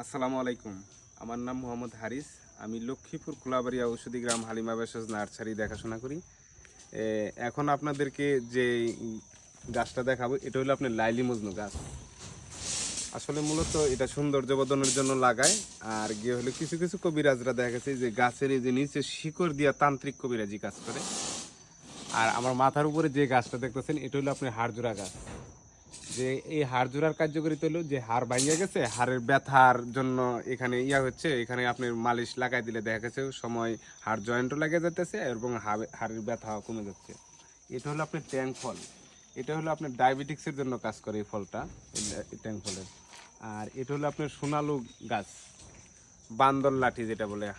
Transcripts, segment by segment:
আসসালামু আলাইকুম। আমার নাম মোহাম্মদ হারিস। আমি লক্ষ্মীপুর কুলাবাড়িয়া ঔষধি গ্রাম হালিমা বেসজ নার্সারি দেখাশোনা করি। এখন আপনাদেরকে যে গাছটা দেখাবো, এটা হলো আপনার লাইলি মজনু গাছ। আসলে মূলত এটা সৌন্দর্য বর্ধনের জন্য লাগায়, আর গিয়ে হলো কিছু কিছু কবিরাজরা দেখা গেছে যে গাছের এই যে নিচে শিকড় দিয়া তান্ত্রিক কবিরাজি কাজ করে। আর আমার মাথার উপরে যে গাছটা দেখতেছেন, এটা হলো আপনার হাড়জোড়া গাছ। যে এই হাড় জোড়ার কার্যকারিতা হলো যে হাড় ভাঙিয়ে গেছে, হাড়ের ব্যথার জন্য এখানে ইয়া হচ্ছে, এখানে আপনি মালিশ লাগাই দিলে দেখা গেছে সময় হাড় জয়েন্টও লাগে যেতেছে এবং হাড়- হাড়ের ব্যথা কমে যাচ্ছে। এটা হলো আপনার ট্যাঙ্ক ফল। এটা হলো আপনার ডায়াবেটিক্সের জন্য কাজ করে এই ফলটা ট্যাঙ্ক ফলের। আর এটা হলো আপনার সোনালু গাছ, বান্দর লাঠি যেটা বলে।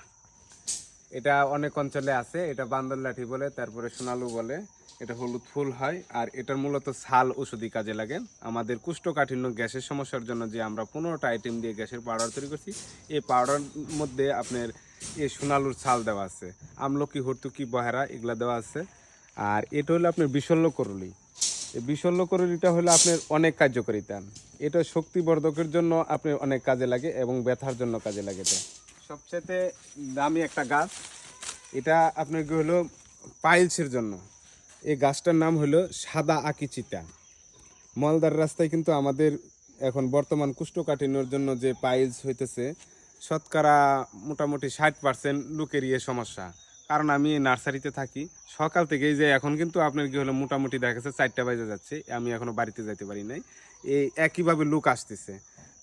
এটা অনেক অঞ্চলে আছে, এটা বান্দর লাঠি বলে, তারপরে সোনালু বলে। এটা হলুদ ফুল হয়, আর এটার মূলত ছাল ওষুধি কাজে লাগে। আমাদের কুষ্ঠকাঠিন্য গ্যাসের সমস্যার জন্য যে আমরা পনেরোটা আইটেম দিয়ে গ্যাসের পাউডার তৈরি করছি, এই পাউডার মধ্যে আপনার এই সোনালুর ছাল দেওয়া আছে, আমলকি, হর্তুকি, বহেরা এগুলা দেওয়া আছে। আর এটা হলো আপনার বিশল্য করলি। এই বিশল্য করলিটা হলো আপনার অনেক কার্যকারিতা। এটা শক্তিবর্ধকের জন্য আপনার অনেক কাজে লাগে এবং ব্যথার জন্য কাজে লাগে এটা। সবচেয়ে দামি একটা গাছ, এটা আপনার কি হলো পাইলসের জন্য। এই গাছটার নাম হলো সাদা আকিচিতা মলদার রাস্তায় কিন্তু আমাদের এখন বর্তমান কুষ্ঠকাঠিন্যর জন্য যে পাইলস হইতেছে, শতকরা মোটামুটি ষাট পার্সেন্ট লোকেরই এ সমস্যা। কারণ আমি নার্সারিতে থাকি, সকাল থেকেই যে এখন কিন্তু আপনার কি হলো, মোটামুটি দেখা যাচ্ছে চারটা বাজে যাচ্ছে, আমি এখনও বাড়িতে যাইতে পারি নাই। এই একইভাবে লোক আসতেছে।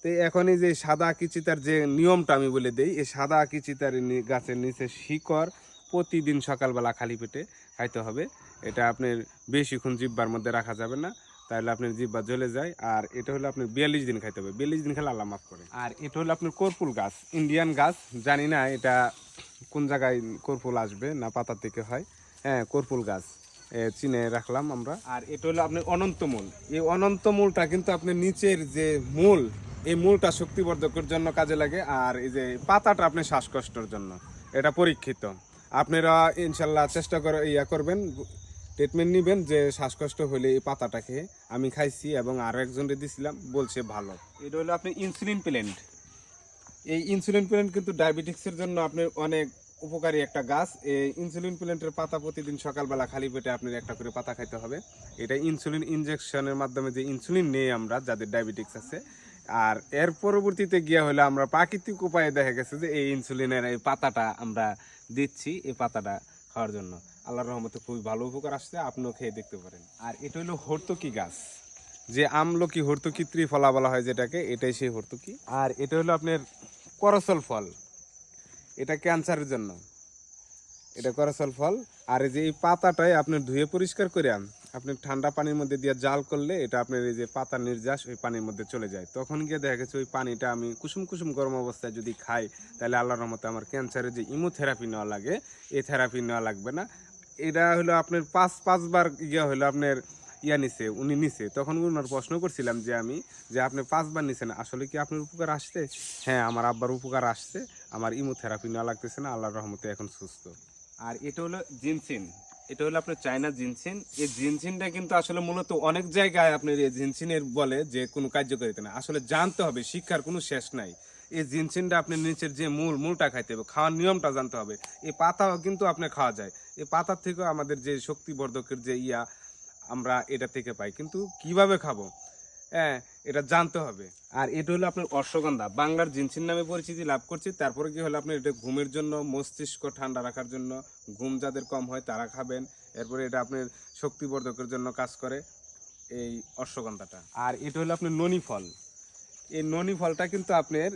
তো এখন এই যে সাদা আকিচিতার যে নিয়মটা আমি বলে দেই, এই সাদা আকিচিতার গাছের নিচে শিকড় প্রতিদিন সকালবেলা খালি পেটে খাইতে হবে। এটা আপনার বেশিক্ষণ জিব্বার মধ্যে রাখা যাবে না। তাহলে আপনার জিব্বা জ্বলে যায়। আর এটা হলো আপনার বিয়াল্লিশ দিন খাইতে হবে। বিয়াল্লিশ দিন খেলে আল্লাহ মাফ করে। আর এটা হলো আপনার কর্পুল গাছ, ইন্ডিয়ান গাছ। জানি না এটা কোন জায়গায় কর্পুল আসবে না পাতা থেকে হয়। হ্যাঁ কর্পুল গাছ। চিনে রাখলাম আমরা। আর এটা হলো আপনার অনন্তমূল এই অনন্তমূলটা কিন্তু আপনার নিচের যে মূল, এই মূলটা শক্তিবর্ধকের জন্য কাজে লাগে। আর এই যে পাতাটা আপনি শ্বাসকষ্টর জন্য। এটা পরীক্ষিত। আপনারা ইনশাল্লাহ চেষ্টা করে ইয়া করবেন। ট্রিটমেন্ট নেবেন যে শ্বাসকষ্ট হলে এই পাতাটা খেয়ে আমি খাইছি এবং আরও একজনকে দিছিলাম বলছে ভালো। এটা হলো আপনি ইনসুলিন প্ল্যান্ট এই ইনসুলিন প্ল্যান্ট কিন্তু ডায়াবেটিক্সের জন্য আপনার অনেক উপকারী একটা গাছ। এই ইনসুলিন প্ল্যান্টের পাতা প্রতিদিন সকালবেলা খালি পেটে আপনার একটা করে পাতা খাইতে হবে। এটা ইনসুলিন ইনজেকশনের মাধ্যমে যে ইনসুলিন নেই আমরা যাদের ডায়াবেটিক্স আছে। আর এর পরবর্তীতে গিয়ে হলে আমরা প্রাকৃতিক উপায়ে দেখা গেছে যে এই ইনসুলিনের এই পাতাটা আমরা দিচ্ছি এই পাতাটা খাওয়ার জন্য। আল্লাহর রহমতে খুবই ভালো উপকার আসছে, আপনিও খেয়ে দেখতে পারেন। আর এটা হলো হর্তকি গাছ। যে আমলকি হর্তকি ত্রিফলা বলা হয় যেটাকে, এটাই সেই হর্তকি। আর এটা হলো আপনার করসল ফল। এটা ক্যান্সারের জন্য। এটা করসল ফল। আর এই যে এই পাতাটাই আপনি ধুয়ে পরিষ্কার করে আন আপনি ঠান্ডা পানির মধ্যে দিয়ে জাল করলে এটা আপনার এই যে পাতার নির্যাস ওই পানির মধ্যে চলে যায়। তখন গিয়ে দেখা গেছে ওই পানিটা আমি কুসুম কুসুম গরম অবস্থায় যদি খাই, তাহলে আল্লাহর রহমতে আমার ক্যান্সারের যে ইমোথেরাপি নেওয়া লাগে এই থেরাপি নেওয়া লাগবে না। এটা হলো আপনার পাঁচ, পাঁচবার ইয়ে হলো আপনার ইয়া নিছে, উনি নিছে। তখন ওনার প্রশ্ন করছিলাম যে আমি, যে আপনি পাঁচবার নিছেন, আসলে কি আপনার উপকার আসছে? হ্যাঁ আমার আব্বার উপকার আসছে, আমার ইমোথেরাপি নেওয়া লাগতেছে না, আল্লাহর রহমতে এখন সুস্থ। আর এটা হলো জিনসিন। এটা হলো আপনার চায়না জিনসিন। এই জিনসিনটা কিন্তু আসলে মূলত অনেক জায়গায় আপনার এই জিনসিনের বলে যে কোনো কার্যকারিতা না। আসলে জানতে হবে, শিক্ষার কোনো শেষ নাই। এই জিনসিনটা আপনি নিচের যে মূল, মূলটা খাইতে হবে, খাওয়ার নিয়মটা জানতে হবে। এই পাতাও কিন্তু আপনি খাওয়া যায়। এই পাতার থেকেও আমাদের যে শক্তিবর্ধকের যে ইয়া, আমরা এটা থেকে পাই। কিন্তু কীভাবে খাব? হ্যাঁ এটা জানতে হবে। আর এটা হলো আপনার অশ্বগন্ধা। বাংলার জিনসিন নামে পরিচিতি লাভ করছে। তারপরে কি হলো আপনার, এটা ঘুমের জন্য, মস্তিষ্ক ঠান্ডা রাখার জন্য, ঘুম যাদের কম হয় তারা খাবেন। এরপরে এটা আপনার শক্তিবর্ধকের জন্য কাজ করে এই অশ্বগন্ধাটা। আর এটা হলো আপনার ননি ফল। এই ননি ফলটা কিন্তু আপনার,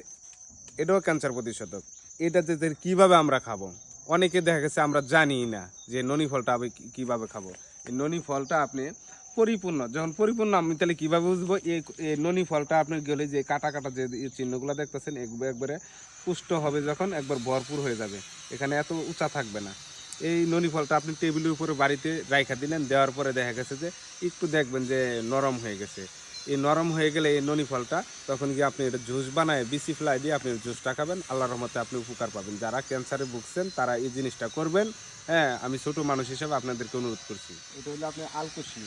এটাও ক্যান্সার প্রতিষেধক। এটা যে কীভাবে আমরা খাব? অনেকে দেখা গেছে আমরা জানি না যে ননি ফলটা আমি কীভাবে খাব। এই ননি ফলটা আপনি পরিপূর্ণ, যখন পরিপূর্ণ আমি তাহলে কীভাবে বুঝব? এই ননি ফলটা আপনি গেলে যে কাটা কাটা যে চিহ্নগুলো দেখতেছেন একবার পুষ্ট হবে যখন একবার ভরপুর হয়ে যাবে। এখানে এত উঁচা থাকবে না। এই ননি ফলটা আপনি টেবিলের উপরে বাড়িতে রাইখা দিলেন, দেওয়ার পরে দেখা গেছে যে একটু দেখবেন যে নরম হয়ে গেছে। এই নরম হয়ে গেলে এই ননি ফলটা তখন গিয়ে আপনি এটা জুস বানায়, বিসি ফ্লাই দিয়ে আপনি জুসটা খাবেন। আল্লাহর রহমতে আপনি উপকার পাবেন। যারা ক্যান্সারে ভুগছেন, তারা এই জিনিসটা করবেন। হ্যাঁ আমি ছোট মানুষ হিসেবে আপনাদেরকে অনুরোধ করছি। এটা হলো আপনি আলকুশি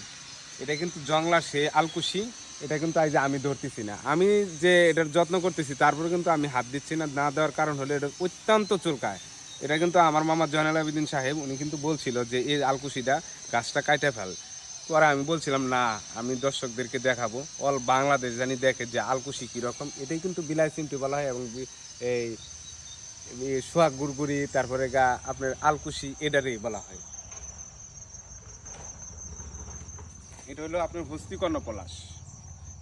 এটা কিন্তু জংলা সে, আলকুশি। এটা কিন্তু যে আমি ধরতেছি না। আমি যে এটার যত্ন করতেছি, তারপরে কিন্তু আমি হাত দিচ্ছি না। না দেওয়ার কারণ হলো এটা অত্যন্ত চুলকায়। এটা কিন্তু আমার মামা জয়নাল আবিদিন সাহেব, উনি কিন্তু বলছিল যে এই আলকুশিটা গাছটা কাটে ফেল। পরে আমি বলছিলাম, না, আমি দর্শকদেরকে দেখাবো। অল বাংলাদেশ জানি দেখে যে আলকুশি কীরকম এটাই কিন্তু বিলাই চিমটি বলা হয় এবং এই সোহাগ গুড়গুড়ি, তারপরে গা আপনার আলকুশি এটারই বলা হয়। এটা হলো আপনার হস্তিকর্ণ পলাশ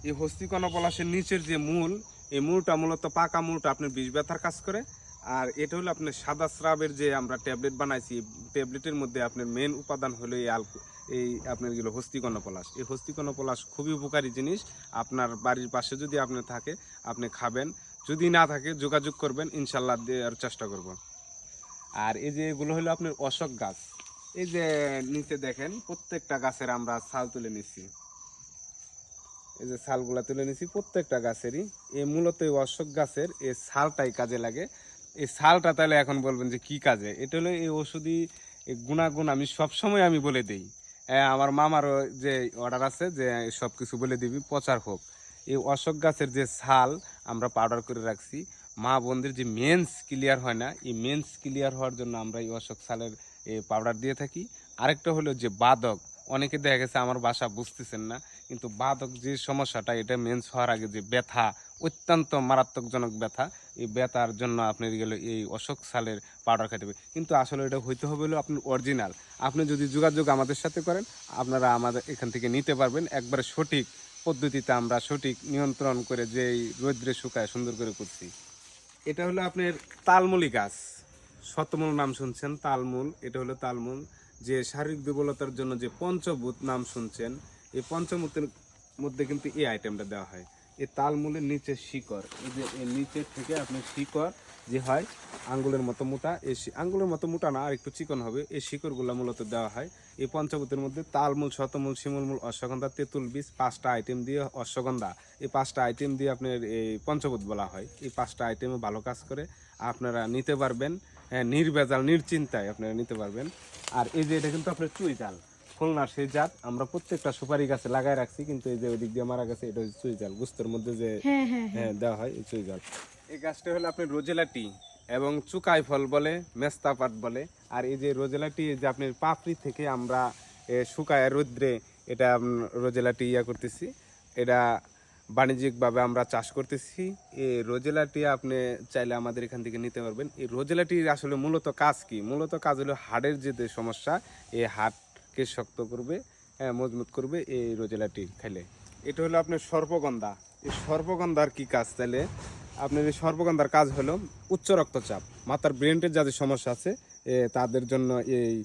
এই হস্তিকর্ণ পলাশের নিচের যে মূল, এই মূলটা মূলত পাকা মূলটা আপনার বিষ ব্যথার কাজ করে। আর এটা হলো আপনার সাদা স্রাবের যে আমরা ট্যাবলেট বানাইছি ট্যাবলেটের মধ্যে আপনার মেন উপাদান হলো এই আলকু এই আপনার গেলো হস্তিকর্ণ পলাশ এই হস্তিকর্ণ পলাশ খুবই উপকারী জিনিস। আপনার বাড়ির পাশে যদি আপনি থাকে, আপনি খাবেন। যদি না থাকে, যোগাযোগ করবেন। ইনশাল্লাহ দেওয়ার চেষ্টা করব। আর এই যে এগুলো হলো আপনার অশোক গাছ। এই যে নিচে দেখেন, প্রত্যেকটা গাছের আমরা ছাল তুলে নিচ্ছি। এই যে ছালগুলা তুলে নিছি প্রত্যেকটা গাছেরই। এই মূলত এই অশোক গাছের এই ছালটাই কাজে লাগে। এই ছালটা তাহলে এখন বলবেন যে কি কাজে? এটা হলো এই ওষুধি গুণাগুণ আমি সবসময় আমি বলে দিই। আমার মামারও যে অর্ডার আছে যে সব কিছু বলে দিবি, প্রচার হোক। এই অশোক গাছের যে ছাল আমরা পাউডার করে রাখছি, মা বোনদের যে মেন্স ক্লিয়ার হয় না, এই মেন্স ক্লিয়ার হওয়ার জন্য আমরা এই অশোক ছালের পাউডার দিয়ে থাকি। আরেকটা হলো যে বাদক, অনেকে দেখা গেছে আমার বাসা বুঝতেছেন না, কিন্তু বাদক যে সমস্যাটা, এটা মেন্স হওয়ার আগে যে ব্যথা, অত্যন্ত মারাত্মকজনক ব্যথা, এই ব্যথার জন্য আপনার গেল এই অশোক সালের পাউডার খেতে হবে। কিন্তু আসলে এটা হইতে হবে হলো আপনার অরিজিনাল আপনি যদি যোগাযোগ আমাদের সাথে করেন, আপনারা আমাদের এখান থেকে নিতে পারবেন। একবারে সঠিক পদ্ধতিতে আমরা সঠিক নিয়ন্ত্রণ করে যে এই রৌদ্রে শুকায় সুন্দর করে করছি। এটা হলো আপনার তালমুলি গাছ। শতমূল নাম শুনছেন, তালমূল, এটা হলো তালমূল, যে শারীরিক দুর্বলতার জন্য যে পঞ্চভূত নাম শুনছেন, এই পঞ্চভূতের মধ্যে কিন্তু এই আইটেমটা দেওয়া হয়। এই তালমূলের নিচে শিকড়, এই যে এর নিচে থেকে আপনার শিকড় যে হয়, আঙ্গুলের মতো মোটা, এই আঙ্গুলের মতো মোটা না, আর একটু চিকন হবে, এই শিকড়গুলো মূলত দেওয়া হয়। এই পঞ্চভূতের মধ্যে তালমূল শতমূল শিমুলমূল, অশ্বগন্ধা, তেঁতুল বীজ পাঁচটা আইটেম দিয়ে অশ্বগন্ধা, এই পাঁচটা আইটেম দিয়ে আপনার এই পঞ্চভূত বলা হয়। এই পাঁচটা আইটেমে ভালো কাজ করে। আপনারা নিতে পারবেন হ্যাঁ নির্ভেজাল নিশ্চিন্তায় আপনারা নিতে পারবেন। আর এই যে এটা কিন্তু আপনার চুই জাল খুলনার সেই জাত আমরা প্রত্যেকটা সুপারি গাছে লাগাই রাখছি কিন্তু এই যে ওই দিক দিয়ে মারা গেছে এটা হচ্ছে চুই জাল। গুস্তের মধ্যে যে হ্যাঁ হ্যাঁ দেওয়া হয় এই চুই জাল। এই গাছটা হলো আপনার রোজেলাটি এবং চুকাই ফল বলে মেস্তা পাট বলে। আর এই যে রোজেলাটি যে আপনার পাপড়ি থেকে আমরা শুকায় রৌদ্রে এটা রোজেলাটি ইয়া করতেছি। এটা বাণিজ্যিকভাবে আমরা চাষ করতেছি। এই রোজেলাটি আপনি চাইলে আমাদের এখান থেকে নিতে পারবেন। এই রোজেলাটির আসলে মূলত কাজ কি? মূলত কাজ হলো হাড়ের যে সমস্যা এই হাড়কে শক্ত করবে হ্যাঁ, মজবুত করবে এই রোজেলাটি খাইলে। এটা হলো আপনার সর্পগন্ধা। এই সর্পগন্ধার কি কাজ? তাহলে আপনার এই সর্পগন্ধার কাজ হলো উচ্চ রক্তচাপ। মাথার ব্রেনের যাদের সমস্যা আছে তাদের জন্য এই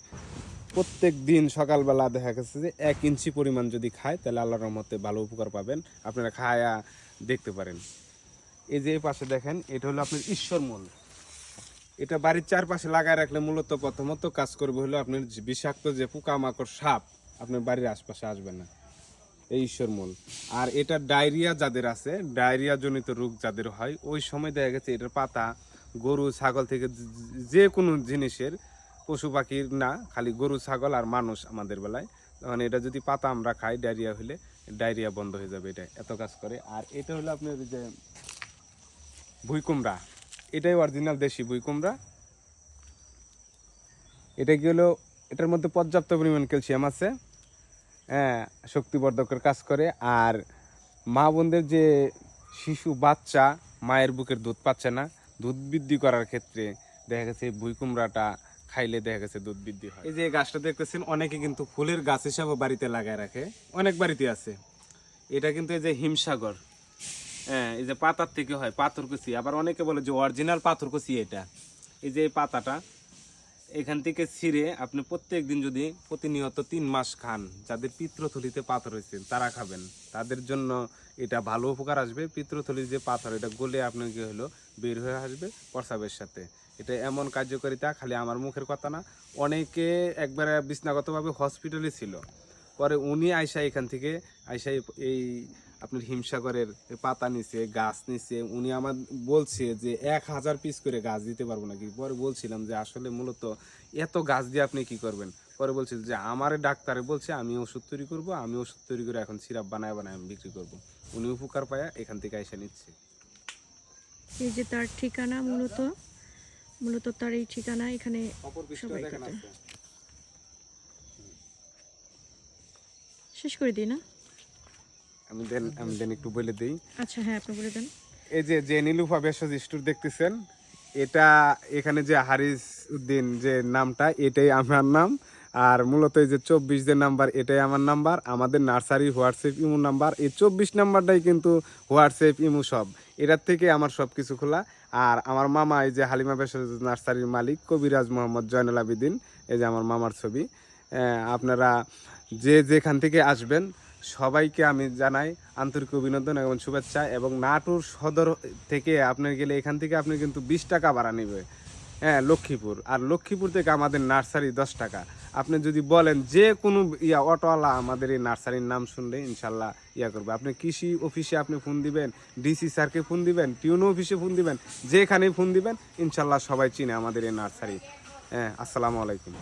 প্রত্যেক দিন সকালবেলা দেখা গেছে যে এক ইঞ্চি পরিমাণ যদি খায়, তাহলে আল্লাহর রহমতে ভালো উপকার পাবেন। আপনারা খায়া দেখতে পারেন। এই যে পাশে দেখেন, এটা হলো আপনার ঈশ্বর ঈশ্বরমূল এটা বাড়ির চারপাশে লাগায় রাখলে মূলত প্রথমত কাজ করবে হলো আপনার বিষাক্ত যে পোকামাকড় সাপ, আপনার বাড়ির আশপাশে আসবে না। এই ঈশ্বর ঈশ্বরমূল আর এটা ডায়রিয়া যাদের আছে ডায়রিয়া জনিত রোগ যাদের হয়, ওই সময় দেখা গেছে এটার পাতা, গরু, ছাগল থেকে যে কোনো জিনিসের পশু পাখির না, খালি গরু, ছাগল আর মানুষ আমাদের বেলায়। তখন এটা যদি পাতা আমরা খাই, ডায়রিয়া হলে ডায়রিয়া বন্ধ হয়ে যাবে এটা, এত কাজ করে। আর এটা হলো আপনার যে ভুইকুমড়া এটাই অরিজিনাল দেশি ভুইকুমড়া এটা কি হলো, এটার মধ্যে পর্যাপ্ত পরিমাণ ক্যালসিয়াম আছে হ্যাঁ শক্তিবর্ধকের কাজ করে। আর মা বোনদের যে শিশু, বাচ্চা, মায়ের বুকের দুধ পাচ্ছে না, দুধ বৃদ্ধি করার ক্ষেত্রে দেখা গেছে ভুইকুমড়াটা খাইলে দেখা গেছে দুধ বৃদ্ধি হয়। এই যে গাছটা দেখতেছেন, অনেকে কিন্তু ফুলের গাছ হিসাবে বাড়িতে লাগায় রাখে। অনেক বাড়িতে আছে। এটা কিন্তু এই যে হিমসাগর। হ্যাঁ এই যে পাতার থেকে হয় পাথরকুচি আবার অনেকে বলে যে অরিজিনাল পাথরকুচি এটা। এই যে পাতাটা, এখান থেকে ছিঁড়ে আপনি প্রত্যেক দিন যদি প্রতিনিয়ত তিন মাস খান, যাদের পিত্রথলিতে পাথর হয়েছে, তারা খাবেন। তাদের জন্য এটা ভালো উপকার আসবে। পিত্রথলির যে পাথর, এটা গলে আপনার কি হলো, বের হয়ে আসবে প্রসাবের সাথে। এটা এমন কার্যকারিতা, খালি আমার মুখের কথা না। অনেকে একবারে বিছনাগতভাবে হসপিটালে ছিল। পরে উনি আইসা এখান থেকে, আইসা এই- আপনার হিমসাগরের পাতা নিছে, গাছ নিছে। উনি আমার বলছে যে এক হাজার পিস করে গাছ দিতে পারব নাকি? পরে বলছিলাম যে আসলে মূলত এত গাছ দিয়ে আপনি কি করবেন? পরে বলছিল যে আমারে ডাক্তারে বলছে, আমি ওষুধ তৈরি করব, আমি ওষুধ তৈরি করে এখন সিরাপ বানায় বানায় আমি বিক্রি করব। উনি উপকার পায়া এখান থেকে এসে নিচ্ছে। এই যে তার ঠিকানা মূলত? মূলত তার এই ঠিকানা এখানে সবাই কাটে। শেষ করে দিই না? আমি দেন আমি দেন একটু বলে দিই। আচ্ছা হ্যাঁ আপনি বলে দেন। এই যে যে নীলুফা ভেষজ স্টোর দেখতেছেন এটা এখানে যে হারিস উদ্দিন যে নামটা এটাই আমার নাম। আর মূলত এই যে চব্বিশ নাম্বার, এটাই আমার নাম্বার। আমাদের নার্সারি, হোয়াটসঅ্যাপ, ইমো নাম্বার। এই চব্বিশ নাম্বারটাই কিন্তু হোয়াটসঅ্যাপ, ইমো সব। এটার থেকে আমার সব কিছু খোলা। আর আমার মামা, এই যে হালিমা ভেষজ নার্সারির মালিক, কবিরাজ মোহাম্মদ জয়নুল আবিদিন, এই যে আমার মামার ছবি। আপনারা যে যেখান থেকে আসবেন, সবাইকে আমি জানাই আন্তরিক অভিনন্দন এবং শুভেচ্ছা এবং নাটোর সদর থেকে আপনি গেলে এখান থেকে আপনি কিন্তু বিশ টাকা ভাড়া নেবে। হ্যাঁ লক্ষ্মীপুর। আর লক্ষ্মীপুর থেকে আমাদের নার্সারি দশ টাকা। আপনি যদি বলেন যে কোনো ইয়া, অটোওয়ালা আমাদের এই নার্সারির নাম শুনলে ইনশাল্লাহ ইয়া করবে। আপনি কৃষি অফিসে আপনি ফোন দিবেন, ডিসি স্যারকে ফোন দিবেন, টিউনো অফিসে ফোন দিবেন, যেখানেই ফোন দিবেন, ইনশাল্লাহ সবাই চিনে আমাদের এই নার্সারি। হ্যাঁ আসসালামু আলাইকুম।